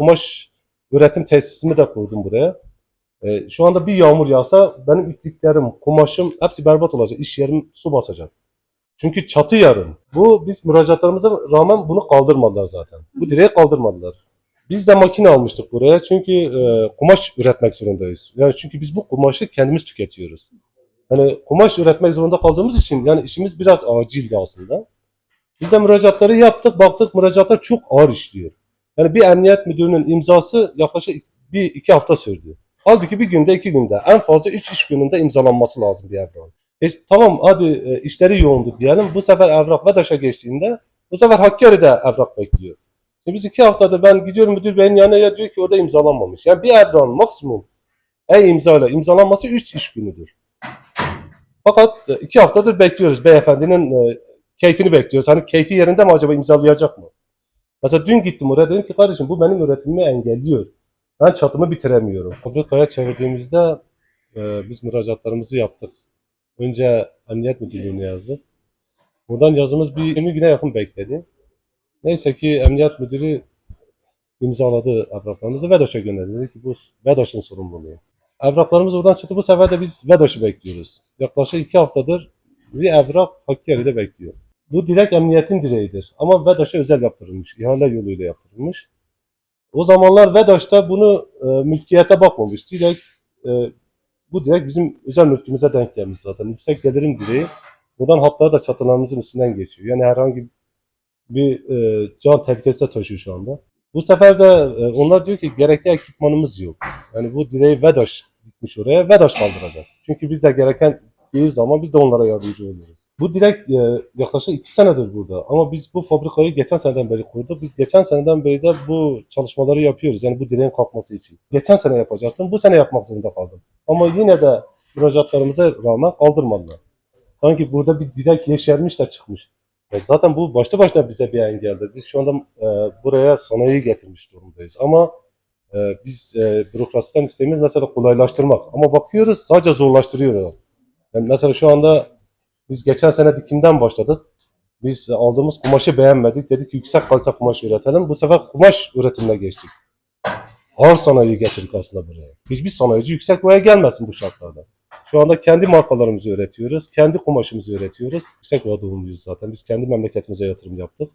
kumaş üretim tesisimi de kurdum buraya. E, şu anda bir yağmur yağsa benim ipliklerim, kumaşım hepsi berbat olacak. İş yerim su basacak. Çünkü çatı yarım. Bu biz müracaatlarımıza rağmen bunu kaldırmadılar zaten. Bu direği kaldırmadılar. Biz de makine almıştık buraya çünkü e, kumaş üretmek zorundayız. Yani çünkü biz bu kumaşı kendimiz tüketiyoruz. Hani kumaş üretmek zorunda kaldığımız için yani işimiz biraz acildi aslında. Biz de müracaatları yaptık, baktık müracaatlar çok ağır işliyor. Yani bir emniyet müdürünün imzası yaklaşık bir iki hafta sürdü. Halbuki bir günde iki günde en fazla üç iş gününde imzalanması lazım bir evrak. E, tamam hadi e, işleri yoğundu diyelim. Bu sefer evrak VEDAŞ'a geçtiğinde bu sefer Hakkari'de evrak bekliyor. E biz iki haftadır ben gidiyorum müdür beyin yanına ya diyor ki orada imzalanmamış. Yani bir evrağın maksimum e-imzayla imzalanması üç iş günüdür. Fakat e, iki haftadır bekliyoruz beyefendinin e, keyfini bekliyoruz. Hani keyfi yerinde mi acaba imzalayacak mı? Mesela dün gittim oraya dedim ki kardeşim bu benim üretimimi engelliyor. Ben çatımı bitiremiyorum. Fabrikaya çevirdiğimizde e, biz müracaatlarımızı yaptık. Önce emniyet müdürlüğüne yazdık. Buradan yazımız bir 20 güne yakın bekledi. Neyse ki emniyet müdürü imzaladı evraklarımızı VEDAŞ'a gönderdi. Dedi ki bu VEDAŞ'ın sorumluluğu. Evraklarımız oradan çıktı. Bu sefer de biz VEDAŞ'ı bekliyoruz. Yaklaşık iki haftadır bir evrak Hakkari'de bekliyor. Bu direkt emniyetin direğidir. Ama VEDAŞ'a özel yaptırılmış. ihale yoluyla yaptırılmış. O zamanlar VEDAŞ'ta bunu e, mülkiyete bakmamış. Direkt e, bu direkt bizim özel mülkümüze denk gelmiş zaten. Yüksek gelirim direği. Buradan hatları da çatılarımızın üstünden geçiyor. Yani herhangi bir e, can tehlikesi taşıyor şu anda. Bu sefer de e, onlar diyor ki gerekli ekipmanımız yok. Yani bu direği VEDAŞ gitmiş oraya. VEDAŞ kaldıracak. Çünkü biz de gereken zaman biz de onlara yardımcı oluyoruz. Bu direkt e, yaklaşık iki senedir burada. Ama biz bu fabrikayı geçen seneden beri kurduk. Biz geçen seneden beri de bu çalışmaları yapıyoruz. Yani bu direğin kalkması için. Geçen sene yapacaktım. Bu sene yapmak zorunda kaldım. Ama yine de müracaatlarımıza rağmen kaldırmadılar. Sanki burada bir direk yeşermiş de çıkmış. E zaten bu başta başına bize bir engeldir. Biz şu anda e, buraya sanayi getirmiş durumdayız. Ama e, biz e, bürokrasiden isteğimiz mesela kolaylaştırmak. Ama bakıyoruz sadece zorlaştırıyorlar. Yani mesela şu anda biz geçen sene dikimden başladık. Biz aldığımız kumaşı beğenmedik. Dedik yüksek kalite kumaş üretelim. Bu sefer kumaş üretimine geçtik. Ağır sanayi getirdik aslında buraya. Hiçbir sanayici yüksek boya gelmesin bu şartlarda. Şu anda kendi markalarımızı üretiyoruz. Kendi kumaşımızı üretiyoruz. Yüksek boya doğumluyuz zaten. Biz kendi memleketimize yatırım yaptık.